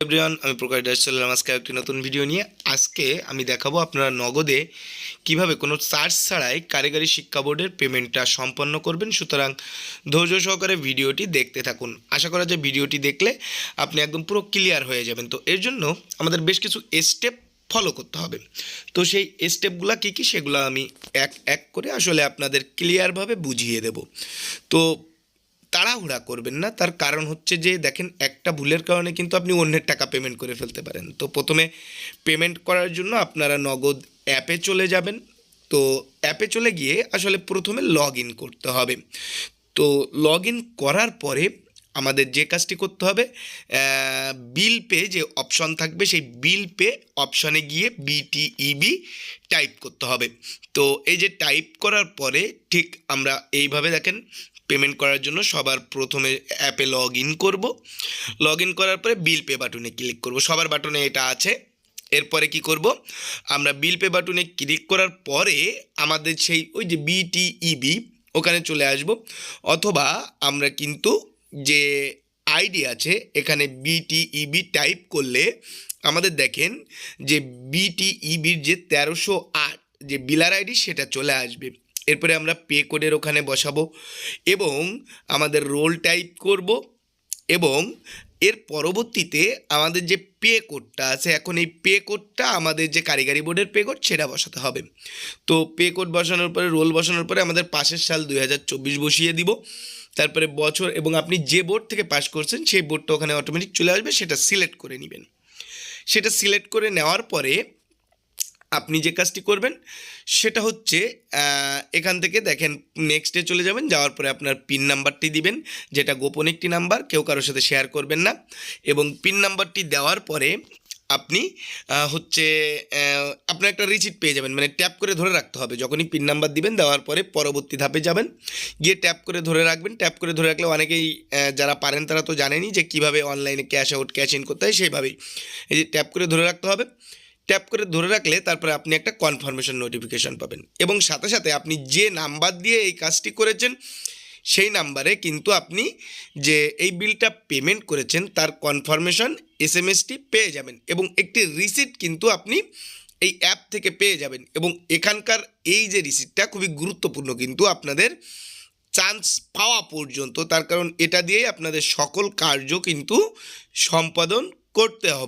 Everyone আমি প্রকাশ দাস চললাম আজকে একটি নতুন ভিডিও নিয়ে। আজকে আমি দেখাবো আপনারা নগদে কীভাবে কোনো চার্জ ছাড়াই কারিগরি শিক্ষা বোর্ডের পেমেন্টটা সম্পন্ন করবেন। সুতরাং ধৈর্য সহকারে ভিডিওটি দেখতে থাকুন। আশা করা যায় ভিডিওটি দেখলে আপনি একদম পুরো ক্লিয়ার হয়ে যাবেন। তো এর জন্য আমাদের বেশ কিছু স্টেপ ফলো করতে হবে। তো সেই স্টেপগুলো কী কী? সেগুলো আমি এক এক করে আসলে আপনাদের ক্লিয়ারভাবে বুঝিয়ে দেব। তো তাড়াহুড়া করবেন না। তার কারণ হচ্ছে যে, দেখেন, একটা ভুলের কারণে কিন্তু আপনি অন্যের টাকা পেমেন্ট করে ফেলতে পারেন। তো প্রথমে পেমেন্ট করার জন্য আপনারা নগদ অ্যাপে চলে যাবেন। তো অ্যাপে চলে গিয়ে আসলে প্রথমে লগ ইন করতে হবে। তো লগ ইন করার পরে আমাদের যে কাজটি করতে হবে বিল পে যে অপশন থাকবে, সেই বিল পে অপশনে গিয়ে বিটিইবি টাইপ করতে হবে। তো এই যে টাইপ করার পরে ঠিক আমরা এইভাবে দেখেন পেমেন্ট করার জন্য সবার প্রথমে অ্যাপে লগ ইন করব। লগ ইন করার পরে বিল পে বাটনে ক্লিক করব। সবার বাটনে এটা আছে। এরপরে কি করব? আমরা বিল পে বাটনে ক্লিক করার পরে আমাদের সেই ওই যে বিটিইবি ওখানে চলে আসব। অথবা আমরা কিন্তু যে আইডি আছে, এখানে বিটিইবি টাইপ করলে আমাদের দেখেন যে বিটিইবির যে তেরোশো আট যে বিলার আইডি সেটা চলে আসবে। এরপরে আমরা পে কোডের ওখানে বসাবো এবং আমাদের রোল টাইপ করব এবং এর পরবর্তীতে আমাদের যে পে কোডটা আছে, এখন এই পে কোডটা আমাদের যে কারিগরি বোর্ডের পে কোড সেটা বসাতে হবে। তো পে কোড বসানোর পরে রোল বসানোর পরে আমাদের পাশের সাল দুই হাজার চব্বিশ বসিয়ে দিব। তারপরে বছর এবং আপনি যে বোর্ড থেকে পাস করছেন, সেই বোর্ডটা ওখানে অটোমেটিক চলে আসবে, সেটা সিলেক্ট করে নেবেন। সেটা সিলেক্ট করে নেওয়ার পরে আপনি যে কাজটি করবেন, সেটা হচ্ছে এখান থেকে দেখেন নেক্সটে চলে যাবেন, যাওয়ার পরে আপনার পিন নাম্বারটি দিবেন, যেটা গোপন একটি নাম্বার কেউ কারোর সাথে শেয়ার করবেন না, এবং পিন নাম্বারটি দেওয়ার পরে আপনি হচ্ছে আপনার একটা রিসিট পেয়ে যাবেন মানে ট্যাপ করে ধরে রাখতে হবে, যখনই পিন নাম্বার দিবেন, দেওয়ার পরে পরবর্তী ধাপে যাবেন, গিয়ে ট্যাপ করে ধরে রাখবেন ট্যাপ করে ধরে রাখলে অনেকেই যারা পারেন তারা তো জানেনই যে কীভাবে অনলাইনে ক্যাশ আউট ক্যাশ ইন করতে হয়, সেইভাবেই। এই যে ট্যাপ করে ধরে রাখতে হবে ট্যাপ করে ধরে রাখলে তারপরে আপনি একটা কনফার্মেশন নোটিফিকেশন পাবেন। এবং সাথে সাথে আপনি যে নাম্বার দিয়ে এই কাজটি করেছেন, সেই নাম্বারে কিন্তু আপনি যে এই বিলটা পেমেন্ট করেছেন, তার কনফার্মেশন এস এম এসটি পেয়ে যাবেন এবং একটি রিসিট কিন্তু আপনি এই অ্যাপ থেকে পেয়ে যাবেন এবং এখানকার এই যে রিসিটটা খুবই গুরুত্বপূর্ণ কিন্তু আপনাদের চান্স পাওয়া পর্যন্ত, তার কারণ এটা দিয়েই আপনাদের সকল কার্য কিন্তু সম্পাদন করতে হবে।